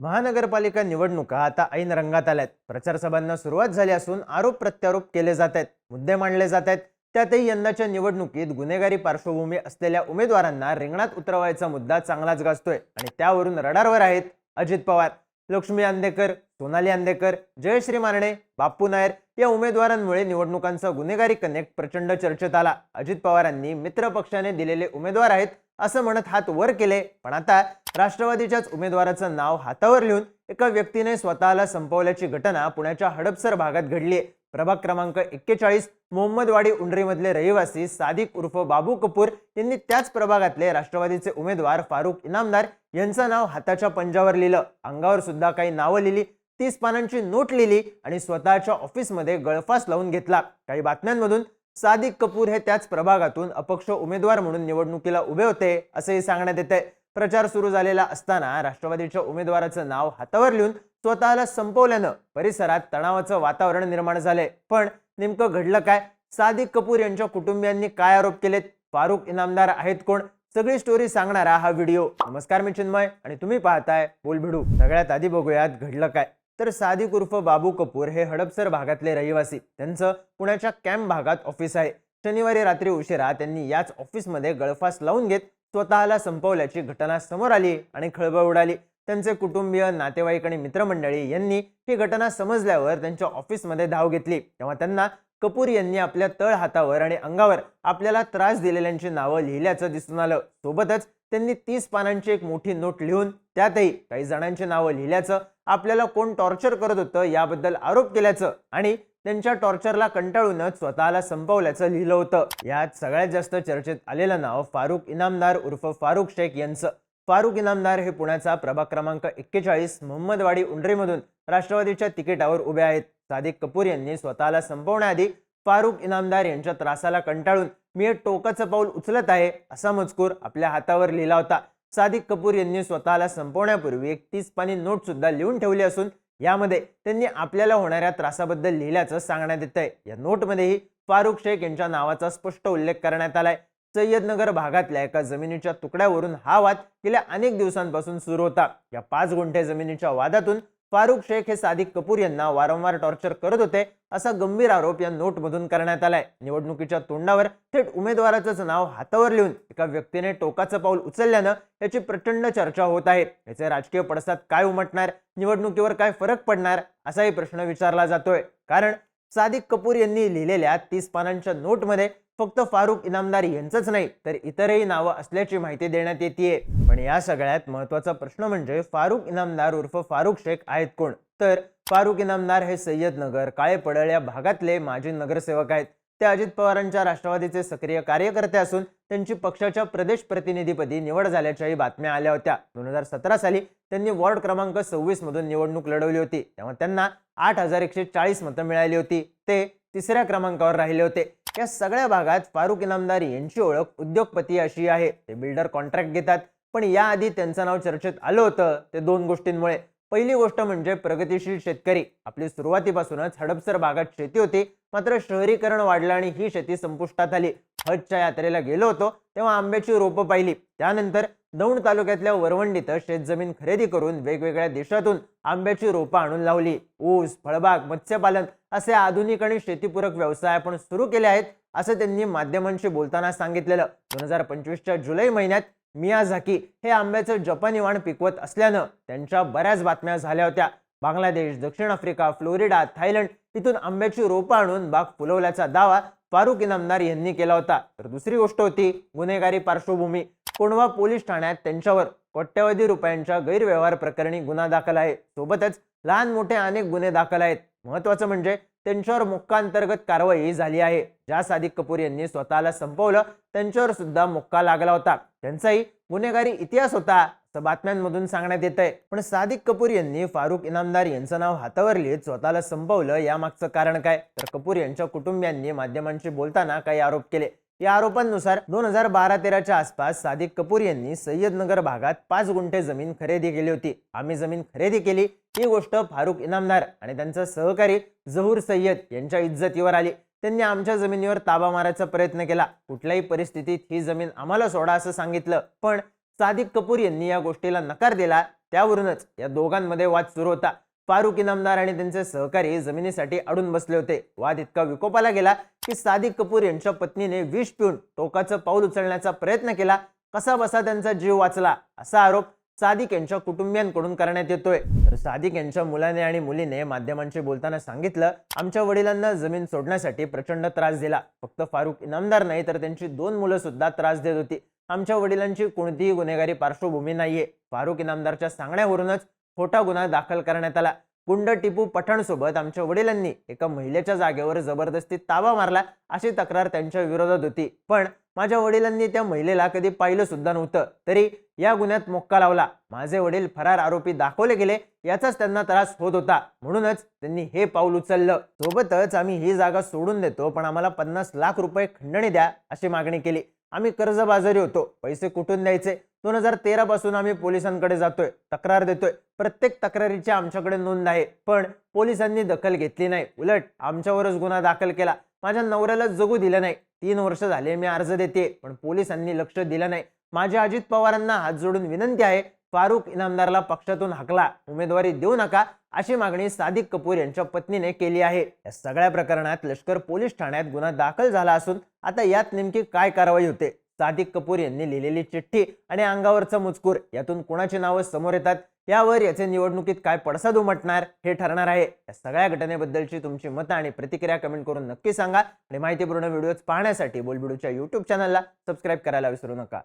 महानगरपालिका निवडणुका आता ऐन रंगात आल्यात. प्रचार सभांना सुरुवात झाली असून आरोप प्रत्यारोप केले जात आहेत मुद्दे मांडले जात आहेत त्यातही यंदाच्या निवडणुकीत गुन्हेगारी पार्श्वभूमी असलेल्या उमेदवारांना रिंगणात उतरवायचा मुद्दा चांगलाच गाजतोय आणि त्यावरून रडारवर आहेत अजित पवार लक्ष्मी आंदेकर सोनाली आंदेकर जयश्री मारणे बाप्पू नायर या उमेदवारांमुळे निवडणुकांचा गुन्हेगारी कनेक्ट प्रचंड चर्चेत आला. अजित पवारांनी मित्र पक्षाने दिलेले उमेदवार आहेत असं म्हणत हात वर केले पण आता राष्ट्रवादीच्याच उमेदवाराचं नाव हातावर लिहून एका व्यक्तीने स्वतःला संपवल्याची घटना पुण्याच्या हडपसर भागात घडली प्रभाग क्रमांक एक्केचाळीस मोहम्मदवाडी उंडरीमधले रहिवासी सादिक उर्फ बाबू कपूर यांनी त्याच प्रभागातले राष्ट्रवादीचे उमेदवार फारुख इनामदार यांचं नाव हाताच्या पंजावर लिहिलं. अंगावर सुद्धा काही नावं लिहिली तीस पानांची नोट लिहिली आणि स्वतःच्या ऑफिसमध्ये गळफास लावून घेतला. काही बातम्यांमधून सादिक कपूर हे त्याच प्रभागातून अपक्ष उमेदवार म्हणून निवडणुकीला उभे होते असंही सांगण्यात येते प्रचार सुरू झालेला असताना राष्ट्रवादीच्या उमेदवाराचं नाव हातावर लिहून स्वतःला संपवल्यानं परिसरात तणावाचं वातावरण निर्माण झालंय. पण नेमकं घडलं काय? सादिक कपूर यांच्या कुटुंबियांनी काय आरोप केलेत? फारुख इनामदार आहेत कोण? सगळी स्टोरी सांगणारा हा व्हिडिओ. नमस्कार मी चिन्मय आणि तुम्ही पाहताय बोलभिडू सगळ्यात आधी बघूयात घडलं काय? तर सादिक उर्फ बाबू कपूर हे हडपसर भागातले रहिवासी. त्यांचं पुण्याच्या कॅम्प भागात ऑफिस आहे. शनिवारी रात्री उशिरा त्यांनी याच ऑफिसमध्ये गळफास लावून घेत स्वतःला संपवल्याची घटना समोर आली आणि खळबळ उडाली. त्यांचे कुटुंबीय नातेवाईक आणि मित्रमंडळी यांनी ही घटना समजल्यावर त्यांच्या ऑफिसमध्ये धाव घेतली. तेव्हा त्यांना कपूर यांनी आपल्या तळ हातावर आणि अंगावर आपल्याला त्रास दिलेल्यांची नावं लिहिल्याचं दिसून आलं. सोबतच त्यांनी तीस पानांची एक मोठी नोट लिहून त्यातही काही जणांची नावं लिहिल्याचं आपल्याला कोण टॉर्चर करत होतं याबद्दल आरोप केल्याचं आणि त्यांच्या टॉर्चरला कंटाळूनच स्वतःला संपवल्याचं लिहिलं होतं. यात सगळ्यात जास्त चर्चेत आलेलं नाव फारुख इनामदार उर्फ फारुख शेख यांचं. फारुख इनामदार हे पुण्याचा प्रभाग क्रमांक एक्केचाळीस मोहम्मदवाडी उंडरीमधून राष्ट्रवादीच्या तिकिटावर उभे आहेत. सादिक कपूर यांनी स्वतःला संपवण्याआधी फारुख इनामदार यांच्या त्रासाला कंटाळून मी एक टोकाचं पाऊल उचलत आहे असा मजकूर आपल्या हातावर लिहिला होता. सादिक कपूर यांनी स्वतःला संपवण्यापूर्वी एक तीस पाणी नोट सुद्धा लिहून ठेवली असून यामध्ये त्यांनी आपल्याला होणाऱ्या त्रासाबद्दल लिहिल्याचं सांगण्यात येत आहे या नोटमध्येही फारुख शेख यांच्या नावाचा स्पष्ट उल्लेख करण्यात आलाय. सय्यदनगर भागातल्या एका जमिनीच्या तुकड्यावरून हा वाद गेल्या अनेक दिवसांपासून सुरू होता. या पाच गुंठे जमिनीच्या वादातून फारुख शेख हे सादिक कपूर यांना वारंवार टॉर्चर करत होते असा गंभीर आरोप या नोटमधून करण्यात आलाय. निवडणुकीच्या तोंडावर थेट उमेदवाराचंच नाव हातावर लिहून एका व्यक्तीने टोकाचं पाऊल उचलल्यानं याची प्रचंड चर्चा होत आहे. याचे राजकीय पडसाद काय उमटणार? निवडणुकीवर काय फरक पडणार? असाही प्रश्न विचारला जातोय. कारण सादिक कपूर यांनी लिहिलेल्या तीस पानांच्या नोटमध्ये फक्त फारुख इनामदार यांचंच नाही तर इतरही नावं असल्याची माहिती देण्यात येते पण या सगळ्यात महत्त्वाचा प्रश्न म्हणजे फारुख इनामदार उर्फ फारुख शेख आहेत कोण? तर फारुख इनामदार हे सय्यदनगर काळे पडळ या भागातले माजी नगरसेवक आहेत. ते अजित पवारांच्या राष्ट्रवादीचे सक्रिय कार्यकर्ते असून त्यांची पक्षाच्या प्रदेश प्रतिनिधीपदी निवड झाल्याच्याही बातम्या आल्या होत्या. दोन हजार सतरा साली त्यांनी वॉर्ड क्रमांक सव्वीस मधून निवडणूक लढवली होती. तेव्हा त्यांना आठ हजार एकशे चाळीस मतं मिळाली होती. ते तिसऱ्या क्रमांकावर राहिले होते. या सगळ्या भागात फारुख इनामदार यांची ओळख उद्योगपती अशी आहे. ते बिल्डर कॉन्ट्रॅक्ट घेतात. पण याआधी त्यांचं नाव चर्चेत आलं होतं. ते दोन गोष्टींमुळे. पहिली गोष्ट म्हणजे प्रगतीशील शेतकरी. आपली सुरुवातीपासूनच हडपसर भागात शेती होती. मात्र शहरीकरण वाढलं आणि ही शेती संपुष्टात आली. हजच्या यात्रेला गेलो होतो तेव्हा आंब्याची रोपं पाहिली. त्यानंतर दौंड तालुक्यातल्या वरवंडीत शेतजमीन खरेदी करून वेगवेगळ्या देशातून आंब्याची रोपं आणून लावली. ऊस फळबाग मत्स्यपालन असे आधुनिक आणि शेतीपूरक व्यवसाय आपण सुरू केले आहेत असं त्यांनी माध्यमांशी बोलताना सांगितलेलं. दोन हजार पंचवीसच्या जुलै महिन्यात मियाझाकी हे आंब्याचं जपानी वाण पिकवत असल्यानं त्यांच्या बऱ्याच बातम्या झाल्या होत्या. बांगलादेश दक्षिण आफ्रिका फ्लोरिडा थायलंड इथून आंब्याची रोपं आणून बाग फुलवल्याचा दावा फारुख इनामदार यांनी केला होता. तर दुसरी गोष्ट होती गुन्हेगारी पार्श्वभूमी. कोंढवा पोलीस ठाण्यात त्यांच्यावर कोट्यवधी रुपयांच्या गैरव्यवहार प्रकरणी गुन्हा दाखल आहे. सोबतच लहान मोठे अनेक गुन्हे दाखल आहेत. महत्वाचं म्हणजे त्यांच्यावर मोक्का अंतर्गत कारवाई झाली आहे. ज्या सादिक कपूर यांनी स्वतःला संपवलं त्यांच्यावर सुद्धा मुक्का लागला होता. त्यांचाही गुन्हेगारी इतिहास होता असं बातम्यांमधून सांगण्यात येत आहे पण सादिक कपूर यांनी फारुख इनामदार यांचं नाव हातावर लिहित स्वतःला संपवलं यामागचं कारण काय? तर कपूर यांच्या कुटुंबियांनी माध्यमांशी बोलताना काही आरोप केले. या आरोपांनुसार दोन हजार बारा तेराच्या आसपास सादिक कपूर यांनी सय्यदनगर भागात पाच गुंठे जमीन खरेदी केली होती. आम्ही जमीन खरेदी केली. ही गोष्ट फारुख इनामदार आणि त्यांचा सहकारी जहूर सय्यद यांच्या इज्जतीवर आली. त्यांनी आमच्या जमिनीवर ताबा मारायचा प्रयत्न केला. कुठल्याही परिस्थितीत ही जमीन आम्हाला सोडा असं सांगितलं. पण सादिक कपूर यांनी या गोष्टीला नकार दिला. त्यावरूनच या दोघांमध्ये वाद सुरू होता. फारुख इनामदार आणि त्यांचे सहकारी जमिनीसाठी अडून बसले होते. वाद इतका विकोपाला गेला की सादिक कपूर यांच्या पत्नीने विष पिऊन टोकाचं पाऊल उचलण्याचा प्रयत्न केला. कसा बसा त्यांचा जीव वाचला? असा आरोप सादिक यांच्या कुटुंबियांकडून करण्यात येतोय. तर सादिक यांच्या मुलाने आणि मुलीने माध्यमांशी बोलताना सांगितलं आमच्या वडिलांना जमीन सोडण्यासाठी प्रचंड त्रास दिला. फक्त फारुख इनामदार नाही तर त्यांची दोन मुलं सुद्धा त्रास देत होती. आमच्या वडिलांची कोणतीही गुन्हेगारी पार्श्वभूमी नाहीये. फारुख इनामदारच्या सांगण्यावरूनच खोटा गुन्हा दाखल करण्यात आला. पुंड टिपू पठाणसोबत आमच्या वडिलांनी एका महिलेच्या जागेवर जबरदस्ती ताबा मारला अशी तक्रार त्यांच्या विरोधात होती. पण माझ्या वडिलांनी त्या महिलेला कधी पाहिलं सुद्धा नव्हतं. तरी या गुन्ह्यात मोक्का लावला. माझे वडील फरार आरोपी दाखवले गेले. याचाच त्यांना त्रास होत होता. म्हणूनच त्यांनी हे पाऊल उचललं. सोबतच आम्ही ही जागा सोडून देतो पण आम्हाला पन्नास लाख रुपये खंडणी द्या अशी मागणी केली. आम्ही कर्जबाजारी होतो. पैसे कुठून द्यायचे? दोन हजार तेरा पासून आम्ही पोलिसांकडे जातोय तक्रार देतोय. प्रत्येक तक्रारीची आमच्याकडे नोंद आहे पण पोलिसांनी दखल घेतली नाही. उलट आमच्यावरच गुन्हा दाखल केला. माझ्या नवऱ्याला जगू दिलं नाही. तीन वर्ष झाले मी अर्ज देते पण पोलिसांनी लक्ष दिलं नाही. माझ्या अजित पवारांना हात जोडून विनंती आहे फारुख इनामदारला पक्षातून हाकला उमेदवारी देऊ नका अशी मागणी सादिक कपूर यांच्या पत्नीने केली आहे. या सगळ्या प्रकरणात लष्कर पोलीस ठाण्यात गुन्हा दाखल झाला असून आता यात नेमकी काय कारवाई होते? सादिक कपूर यांनी लिहिलेली चिठ्ठी आणि अंगावरचा मुचकूर यातून कोणाची नावं समोर येतात? यावर याचे निवडणुकीत काय पडसाद उमटणार? हे ठरणार आहे. या सगळ्या घटनेबद्दलची तुमची मतं आणि प्रतिक्रिया कमेंट करून नक्की सांगा. आणि माहितीपूर्ण व्हिडिओज पाहण्यासाठी बोलबिडूच्या युट्यूब चॅनलला सबस्क्राईब करायला विसरू नका.